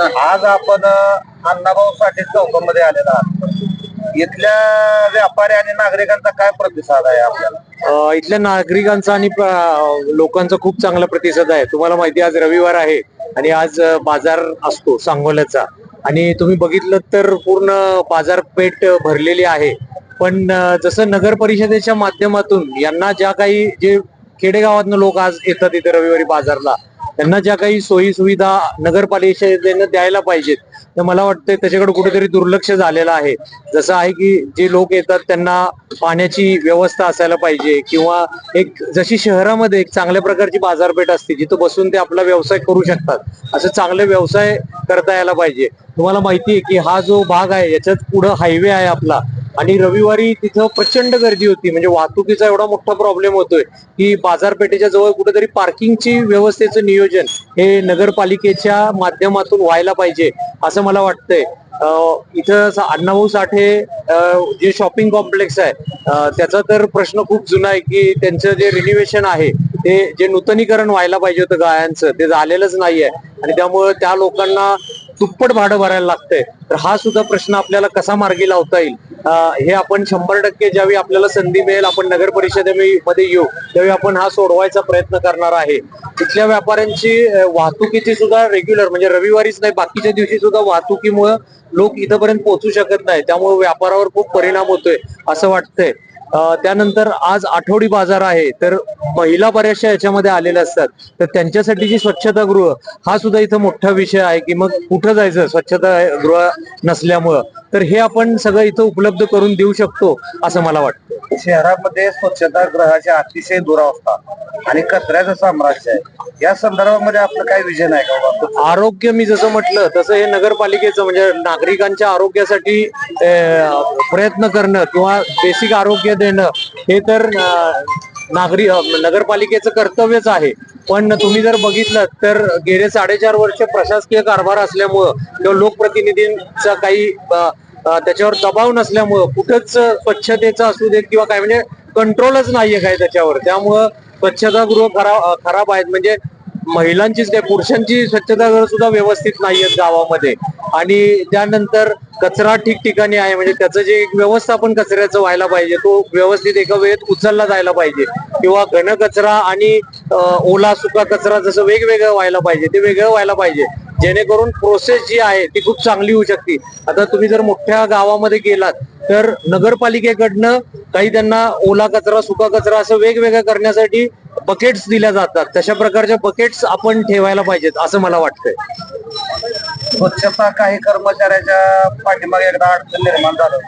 आज आपण अण्णाभाऊ साठे चौकामध्ये आलेला आहात. इथल्या व्यापारी आणि नागरिकांचा काय प्रतिसाद आहे आपल्याला? अ, इथल्या नागरिकांचा आणि प- लोकांचा खूप चांगला प्रतिसाद आहे. तुम्हाला माहिती आहे, आज रविवार आहे आणि आज अ, बाजार असतो सांगोल्याचा. आणि तुम्ही बघितलं तर पूर्ण बाजारपेठ भरलेली आहे. पण अ, जसं नगर परिषदेच्या माध्यमातून यांना ज्या काही जे खेडेगावातनं लोक आज येतात इथे रविवारी बाजारला त्यांना ज्या काही सोयी सुविधा नगरपालिकेने द्यायला पाहिजेत तर मला वाटतं त्याच्याकडे कुठेतरी दुर्लक्ष झालेलं आहे. जसं आहे की जे लोक येतात त्यांना पाण्याची व्यवस्था असायला पाहिजे किंवा एक जशी शहरामध्ये एक चांगल्या प्रकारची बाजारपेठ असते जिथं बसून ते आपला व्यवसाय करू शकतात. असं चांगले व्यवसाय करता यायला पाहिजे. तुम्हाला माहिती आहे की हा जो भाग आहे याच्यात पुढं हायवे आहे आपला. आणि रविवारी तिथं प्रचंड गर्दी होती. म्हणजे वाहतुकीचा एवढा मोठा प्रॉब्लेम होतोय की बाजारपेठेच्या जवळ कुठेतरी पार्किंगची व्यवस्थेचं नियोजन हे नगरपालिकेच्या माध्यमातून व्हायला पाहिजे असं मला वाटतंय. इथं अण्णाभाऊ साठे जे शॉपिंग कॉम्प्लेक्स आहे त्याचा तर प्रश्न खूप जुना आहे की त्यांचं जे रिनिव्हेशन आहे ते जे नूतनीकरण व्हायला पाहिजे होतं गायांचं ते झालेलंच नाहीये. आणि त्यामुळे त्या लोकांना दुप्पट भाडं भरायला लागतंय. तर हा सुद्धा प्रश्न आपल्याला कसा मार्गी लावता येईल? हे आपण शंभर टक्के ज्यावेळी आपल्याला संधी मिळेल आपण नगर परिषदेमध्ये येऊ त्यावेळी आपण हा सोडवायचा प्रयत्न करणार आहे. तिथल्या व्यापाऱ्यांची वाहतुकीची सुद्धा रेग्युलर म्हणजे रविवारीच नाही बाकीच्या दिवशी सुद्धा वाहतुकीमुळे लोक इथपर्यंत पोहोचू शकत नाही. त्यामुळे व्यापारावर खूप परिणाम होतोय असं वाटतंय. त्यानंतर आज आठवडी बाजार आहे तर महिला बऱ्याचशा याच्यामध्ये आलेल्या असतात. तर त्यांच्यासाठी जी स्वच्छतागृह हा सुद्धा इथं मोठा विषय आहे की मग कुठं जायचं? स्वच्छता गृह नसल्यामुळं. तर हे आपण सगळं इथं उपलब्ध करून देऊ शकतो असं मला वाटतं. शहरामध्ये स्वच्छता गृहाची अतिशय दुरावस्था आणि कचऱ्याचं साम्राज्य आहे. या संदर्भामध्ये आपलं काय विजन आहे का बाबा? आरोग्य मी जसं म्हटलं तसं हे नगरपालिकेचं म्हणजे नागरिकांच्या आरोग्यासाठी अं, प्रयत्न करणं किंवा बेसिक आरोग्य देणं हे तर अं, नागरी अं, नगरपालिकेचं कर्तव्यच आहे. पण तुम्ही जर बघितलं तर गेले साडेचार वर्ष प्रशासकीय कारभार असल्यामुळं किंवा लोकप्रतिनिधींचा काही अं, त्याच्यावर दबाव नसल्यामुळं कुठंच स्वच्छतेचा असू देत किंवा काय म्हणजे कंट्रोलच नाहीये काय त्याच्यावर. त्यामुळं स्वच्छतागृह खराब खराब आहेत. म्हणजे महिलांचीच काय पुरुषांची स्वच्छतागृह सुद्धा व्यवस्थित नाही आहेत गावामध्ये. आणि त्यानंतर कचरा ठिकठिकाणी आहे. म्हणजे त्याचं जे एक व्यवस्थापन कचऱ्याचं व्हायला पाहिजे तो व्यवस्थित एका वेळेत उचलला जायला पाहिजे. किंवा घन कचरा आणि ओला सुका कचरा जसं वेगवेगळं व्हायला पाहिजे ते वेगळं व्हायला पाहिजे. जेणेकरून प्रोसेस जी आहे ती खूप चांगली होऊ शकते. आता तुम्ही जर मोठ्या गावामध्ये गेलात तर नगरपालिकेकडनं काही त्यांना ओला कचरा सुका कचरा असं वेगवेगळ्या करण्यासाठी बकेट्स दिल्या जातात. तशा प्रकारच्या बकेट्स आपण ठेवायला पाहिजेत असं मला वाटतंय. स्वच्छता काही कर्मचाऱ्याच्या पाठीमागे एकदा अडचण निर्माण झालं.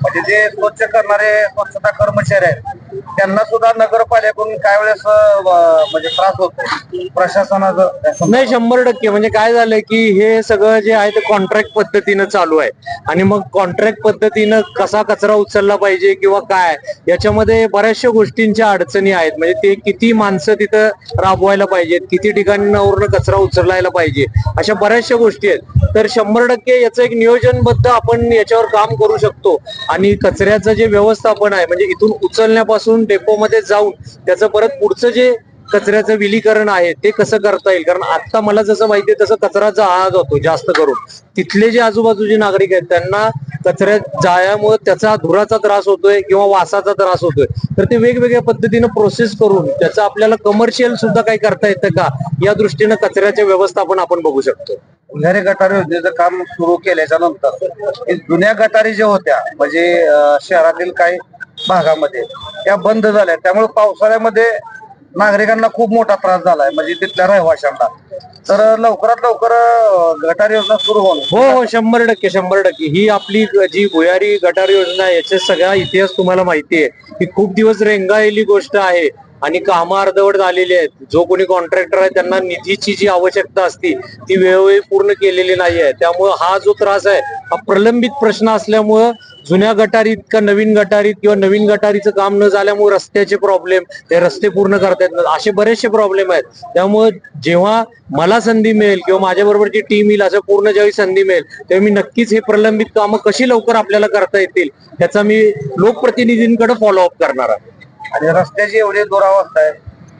म्हणजे जे स्वच्छ करणारे स्वच्छता कर्मचारी आहेत त्यांना सुद्धा नगरपालिकेकडून काय वेळेस म्हणजे त्रास होतो. प्रशासनाचं नाही शंभर टक्के. म्हणजे काय झालंय की हे सगळं जे आहे ते कॉन्ट्रॅक्ट पद्धतीनं चालू आहे. आणि मग कॉन्ट्रॅक्ट पद्धतीनं कसा कचरा उचलला पाहिजे किंवा काय याच्यामध्ये बऱ्याचशा गोष्टींच्या अडचणी आहेत. म्हणजे ते किती माणसं तिथं राबवायला पाहिजेत किती ठिकाणावरून कचरा उचलायला पाहिजे अशा बऱ्याचशा गोष्टी आहेत. तर शंभर टक्के याचं एक नियोजनबद्ध आपण याच्यावर काम करू शकतो. आणि कचऱ्याचं जे व्यवस्थापन आहे म्हणजे इथून उचलण्यापासून डेपोमध्ये जाऊन त्याचं परत पुढचं जे कचऱ्याचं विलीकरण आहे ते कसं करता येईल? कारण आता मला जसं माहितीये तसं कचऱ्याचा आळा जातो जास्त करून. तिथले जे आजूबाजूचे नागरिक आहेत त्यांना कचऱ्यात जाळ्यामुळे त्याचा धुराचा त्रास होतोय किंवा वासाचा त्रास होतोय. तर ते वेगवेगळ्या पद्धतीनं प्रोसेस करून त्याचं आपल्याला कमर्शियल सुद्धा काही करता येतं का? या दृष्टीनं कचऱ्याचे व्यवस्थापन आपण बघू शकतो. घरे गटारी योजनेचं काम सुरू केल्याच्यानंतर जुन्या गटारी ज्या होत्या म्हणजे शहरातील काही भागामध्ये त्या बंद झाल्या. त्यामुळे पावसाळ्यामध्ये नागरिकांना खूप मोठा त्रास झालाय म्हणजे तिथल्या रहिवाशांना. तर लवकरात लवकर गटार योजना सुरू होऊन हो हो शंभर टक्के शंभर टक्के. ही आपली जी भुयारी गटार योजना आहे याचा सगळा इतिहास तुम्हाला माहिती आहे. ही खूप दिवस रेंगाळलेली गोष्ट आहे. आणि कामं अर्धवट झालेली आहेत. जो कोणी कॉन्ट्रॅक्टर आहे त्यांना निधीची जी आवश्यकता असती ती वेळोवेळी पूर्ण केलेली नाही आहे. त्यामुळे हा जो त्रास आहे हा प्रलंबित प्रश्न असल्यामुळं जुन्या गटारीत का नवीन गटारीत किंवा नवीन गटारीचं काम न झाल्यामुळे रस्त्याचे प्रॉब्लेम ते रस्ते पूर्ण करता येत नाही असे बरेचसे प्रॉब्लेम आहेत. त्यामुळे जेव्हा मला संधी मिळेल किंवा माझ्याबरोबर जी टीम येईल असं पूर्ण ज्यावेळी संधी मिळेल तेव्हा मी नक्कीच हे प्रलंबित कामं कशी लवकर आपल्याला करता येतील त्याचा मी लोकप्रतिनिधींकडे फॉलोअप करणार आहे. आणि रस्त्याची एवढी दुरावस्था आहे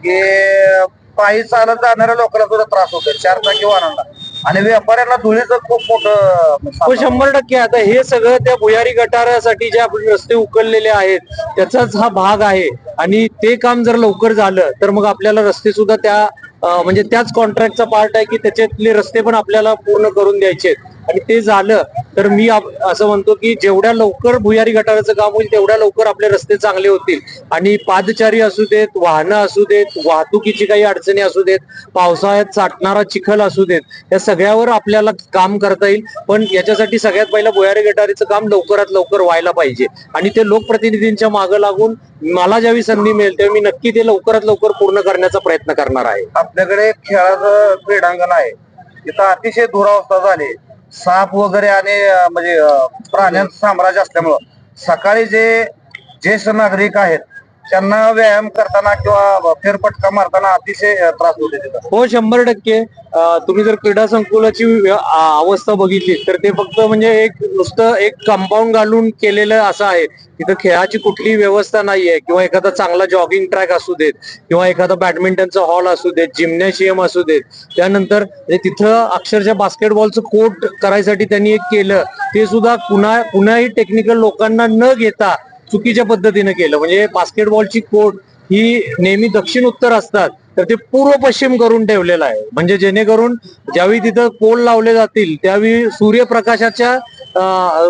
की पायी चालत जाणाऱ्या लोकांना सुद्धा त्रास होतोय चार चाकी वाहनांना. आणि व्यापाऱ्यांना धुळीचं खूप मोठं म्हणजे हो, शंभर टक्के. आता हे सगळं त्या भुयारी गटारासाठी जे आपण रस्ते उकललेले आहेत त्याचाच हा भाग आहे. आणि ते काम जर लवकर झालं तर मग आपल्याला रस्ते सुद्धा त्या म्हणजे त्याच कॉन्ट्रॅक्टचा पार्ट आहे की त्याच्यातले रस्ते पण आपल्याला पूर्ण करून द्यायचे आहेत. आणि ते झालं तर मी असं म्हणतो की जेवढ्या लवकर भुयारी गटाराचं काम होईल तेवढ्या लवकर आपले रस्ते चांगले होतील. आणि पादचारी असू देत वाहनं असू देत वाहतुकीची काही अडचणी असू देत पावसाळ्यात साठणारा चिखल असू देत या सगळ्यावर आपल्याला काम करता येईल. पण याच्यासाठी सगळ्यात पहिलं भुयारी गटारीचं काम लवकरात लवकर व्हायला पाहिजे. आणि ते लोकप्रतिनिधींच्या मागं लागून मला ज्यावेळी संधी मिळेल तेव्हा मी नक्की ते लवकरात लवकर पूर्ण करण्याचा प्रयत्न करणार आहे. आपल्याकडे खेळाचं क्रीडांगण आहे. तिथं अतिशय दुरावस्था झाली. साप वगैरे आणि म्हणजे प्राण्यांचं साम्राज्य असल्यामुळं सकाळी जे ज्येष्ठ नागरिक आहेत त्यांना व्यायाम करताना किंवा फेरपटका मारताना अतिशय त्रास होते तिथं हो शंभर टक्के. अं, तुम्ही जर क्रीडा संकुलाची व्य- आ- अवस्था बघितली तर ते फक्त म्हणजे एक नुसतं एक कंपाऊंड घालून केलेलं असं आहे. तिथं खेळाची कुठलीही व्यवस्था नाहीये किंवा एखादा चांगला जॉगिंग ट्रॅक असू देत किंवा एखादा बॅडमिंटनचा हॉल असू देत जिम्नॅशियम असू देत. त्यानंतर म्हणजे तिथं अक्षरशः बास्केटबॉलचं कोर्ट करायसाठी त्यांनी एक केलं. ते सुद्धा कुणा कुणाही टेक्निकल लोकांना न घेता चुकीच्या पद्धतीने केलं. म्हणजे बास्केटबॉलची कोर्ट ही नेहमी दक्षिण उत्तर असतात तर ते पूर्व पश्चिम करून ठेवलेलं आहे. म्हणजे जेणेकरून ज्यावेळी तिथं पोल लावले जातील त्यावेळी सूर्यप्रकाशाच्या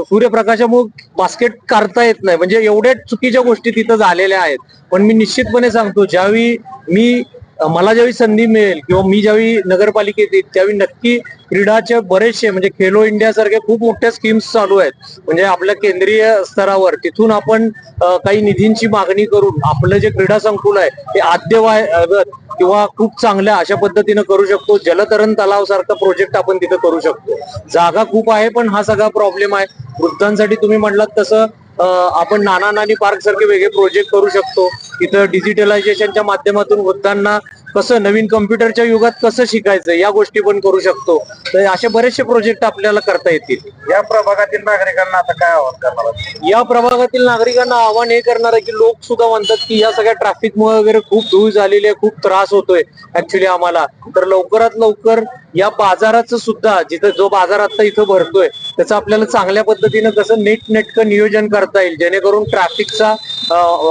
सूर्यप्रकाशामुळे बास्केट काढता येत नाही. म्हणजे एवढ्या चुकीच्या गोष्टी तिथं झालेल्या आहेत. पण मी निश्चितपणे सांगतो ज्यावेळी मी मला ज्यावेळी संधी मिळेल किंवा मी ज्यावेळी नगरपालिकेत येईल त्यावेळी नक्की क्रीडाचे बरेचसे म्हणजे खेलो इंडिया खूप मोठ्या स्कीम्स चालू आहेत. म्हणजे आपल्या केंद्रीय स्तरावर. तिथून आपण काही निधींची मागणी करून आपलं जे क्रीडा संकुल आहे ते आद्यवायगत किंवा खूप चांगल्या अशा पद्धतीनं करू शकतो. जलतरण तलाव सारखा प्रोजेक्ट आपण तिथं करू शकतो. जागा खूप आहे पण हा सगळा प्रॉब्लेम आहे. वृद्धांसाठी तुम्ही म्हणलात तसं आपण नाना नानी पार्क सारखे वेगळे प्रोजेक्ट करू शकतो. तिथं डिजिटलायझेशनच्या माध्यमातून वृद्धांना कसं नवीन कम्प्युटरच्या युगात कसं शिकायचं या गोष्टी पण करू शकतो. तर असे बरेचसे प्रोजेक्ट आपल्याला करता येतील. या प्रभागातील नागरिकांना आता काय आवाहन करणार? या प्रभागातील नागरिकांना आव्हान हे करणार आहे की लोक सुद्धा म्हणतात की या सगळ्या ट्रॅफिक मुळे वगैरे खूप धूळ झालेली आहे खूप त्रास होतोय ऍक्च्युली आम्हाला. तर लवकरात लवकर या बाजाराचं सुद्धा जिथं जो बाजार आता इथं भरतोय त्याचं आपल्याला चांगल्या पद्धतीनं कसं नीट नेटकं नियोजन करता येईल. जेणेकरून ट्रॅफिकचा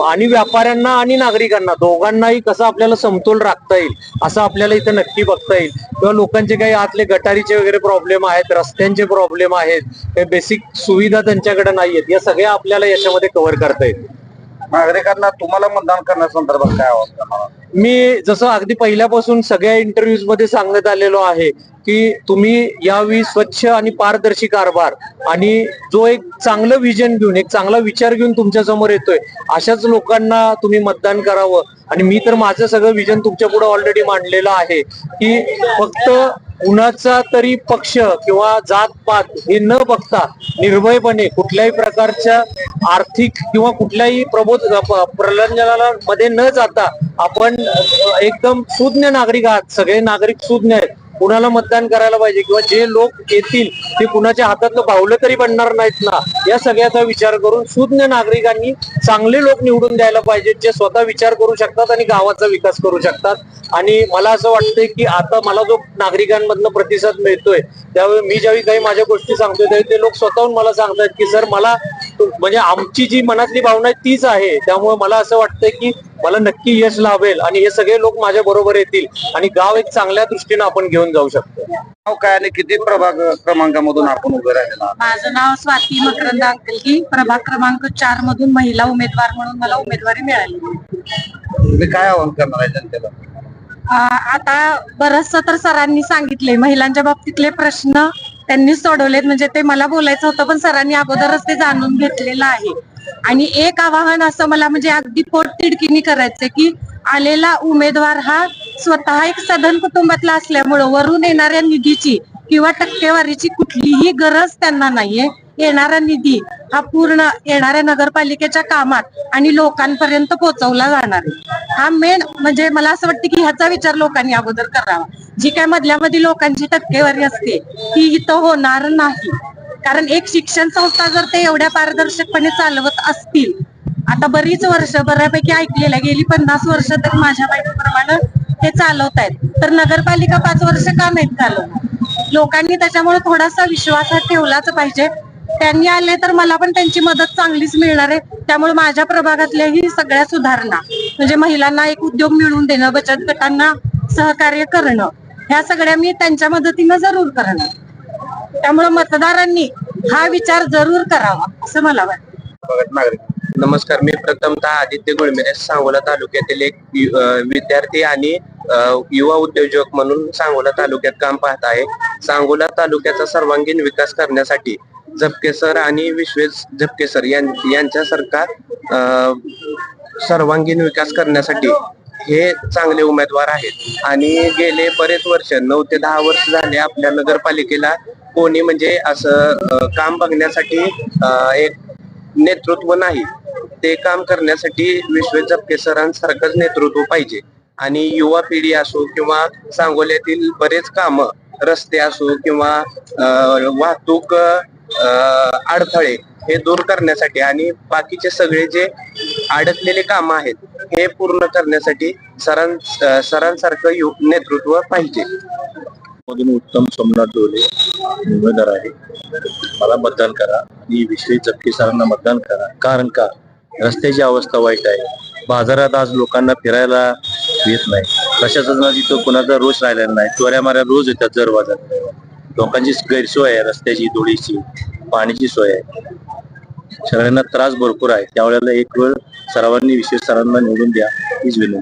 आणि व्यापाऱ्यांना आणि नागरिकांना दोघांनाही कसं आपल्याला समतोल राखता येईल असं आपल्याला इथं नक्की बघता येईल. किंवा लोकांचे काही आतले गटारीचे वगैरे प्रॉब्लेम आहेत रस्त्यांचे प्रॉब्लेम आहेत बेसिक सुविधा त्यांच्याकडे नाहीयेत या सगळ्या आपल्याला याच्यामध्ये कव्हर करता येतील. नागरिकांना तुम्हाला मतदान करण्यासंदर्भात काय आहात? मी जसं अगदी पहिल्यापासून सगळ्या इंटरव्ह्यूजमध्ये सांगण्यात आलेलो आहे की तुम्ही यावेळी स्वच्छ आणि पारदर्शी कारभार आणि जो एक चांगलं विजन घेऊन एक चांगला विचार घेऊन तुमच्यासमोर येतोय अशाच लोकांना तुम्ही मतदान करावं. आणि मी तर माझं सगळं विजन तुमच्यापुढे ऑलरेडी मांडलेलं आहे की फक्त कुणाचा तरी पक्ष किंवा जात पात हे न बघता निर्भयपणे कुठल्याही प्रकारच्या आर्थिक किंवा कुठल्याही प्रबोध प्रलंजनाला मध्ये न जाता आपण एकदम सुज्ञ नागरिक आहात. सगळे नागरिक सुज्ञ आहेत. कुणाला मतदान करायला पाहिजे किंवा जे लोक येतील ते कुणाच्या हातातलं पावलं तरी बनणार नाहीत ना? या सगळ्याचा विचार करून सुज्ञ नागरिकांनी चांगले लोक निवडून द्यायला पाहिजेत जे स्वतः विचार करू शकतात आणि गावाचा विकास करू शकतात. आणि मला असं वाटतंय की आता मला जो नागरिकांमधनं प्रतिसाद मिळतोय त्यावेळी मी ज्यावेळी काही माझ्या गोष्टी सांगतोय त्यावेळी ते लोक स्वतःहून मला सांगतायत की सर मला म्हणजे आमची जी मनातली भावना आहे तीच आहे. त्यामुळे मला असं वाटतंय की मला नक्की यश लाभेल आणि हे सगळे लोक माझ्या बरोबर येतील आणि गाव एक चांगल्या दृष्टीने आपण घेऊन जाऊ शकतो. नाव काय आणि किती प्रभाग क्रमांकामधून आपण उभे राहिलेला आहात? माझं नाव स्वाती मकरंद अंकलगी. प्रभाग क्रमांक चार मधून महिला उमेदवार म्हणून मला उमेदवारी मिळाली. तुम्ही काय आवाहन करणार आहे जनतेला? आ- आता बरचस तर सरांनी सांगितले महिलांच्या बाबतीतले प्रश्न त्यांनी सोडवलेत. म्हणजे ते मला बोलायचं होतं पण सरांनी अगोदरच ते जाणून घेतलेलं आहे. आणि एक आवाहन असं मला म्हणजे अगदी पोटतिडकीनी करायचंय की आलेला उमेदवार हा स्वतः एक सधन कुटुंबातला असल्यामुळं वरून येणाऱ्या निधीची किंवा टक्केवारीची कुठलीही गरज त्यांना नाहीये. येणारा निधी हा पूर्ण येणाऱ्या नगरपालिकेच्या कामात आणि लोकांपर्यंत पोहोचवला जाणार आहे. हा मेन म्हणजे मला असं वाटतं की ह्याचा विचार लोकांनी अगोदर करावा. जी काय मधल्या मध्ये लोकांची टक्केवारी असते ती इथं होणार नाही. कारण एक शिक्षण संस्था जर ते एवढ्या पारदर्शकपणे चालवत असतील आता बरीच वर्ष बऱ्यापैकी ऐकलेल्या गेली पन्नास वर्ष तरी माझ्या माहितीप्रमाणे ते चालवत आहेत. तर नगरपालिका पाच वर्ष का नाहीत चालवणार लोकांनी त्याच्यामुळे थोडासा विश्वासात ठेवलाच पाहिजे. त्यांनी आले तर मला पण त्यांची मदत चांगलीच मिळणार आहे. त्यामुळे माझ्या प्रभागातल्याही सगळ्या सुधारणा म्हणजे महिलांना एक उद्योग मिळवून देणं बचत गटांना सहकार्य करणं ह्या सगळ्या मी त्यांच्या मदतीनं जरूर करणार. त्यामुळे मतदारांनी हा विचार जरूर करावा असं मला वाटतं. नमस्कार. मी प्रथमतः आदित्य गुळमेरे सांगोला तालुक्यातील एक विद्यार्थी आणि युवा उद्योजक म्हणून सांगोला तालुक्यात काम पाहत आहे. सांगोला तालुक्याचा सर्वांगीण विकास करण्यासाठी झपके सर आणि विश्वेश झपके सर सरकार यांच्यासारखा सर्वांगीण विकास करण्यासाठी हे चांगले उमेदवार आहेत. आणि गेले बरेच वर्ष नऊ ते दहा वर्ष झाले आपल्या नगरपालिकेला कोणी म्हणजे असं काम बघण्यासाठी एक नेतृत्व नाही. ते काम करण्यासाठी विश्व जपके सरांसारखंच नेतृत्व पाहिजे. आणि युवा पिढी असो किंवा सांगोल्यातील बरेच काम रस्ते असो किंवा वाहतूक अडथळे हे दूर करण्यासाठी आणि बाकीचे सगळे जे अडकलेले काम आहेत हे पूर्ण करण्यासाठी सरां सरांसारखं यु- नेतृत्व पाहिजे. मधून उत्तम सोमनाथ डोले उमेदवार आहे. मला मतदान करा. आणि विश्वेश जपके सरांना मतदान करा. कारण का? रस्त्याची अवस्था वाईट आहे. बाजारात आज लोकांना फिरायला येत नाही. प्रशासनाला तिथं कोणाचा रोष राहिलेला नाही. चोऱ्या माऱ्या रोज येतात जर बाजार लोकांची गैरसोय आहे रस्त्याची धुळीची पाण्याची सोय आहे. सगळ्यांना त्रास भरपूर आहे. त्यावेळेला एक वेळ सर्वांनी विशेष सरांना निवडून द्या. हीच विनंती.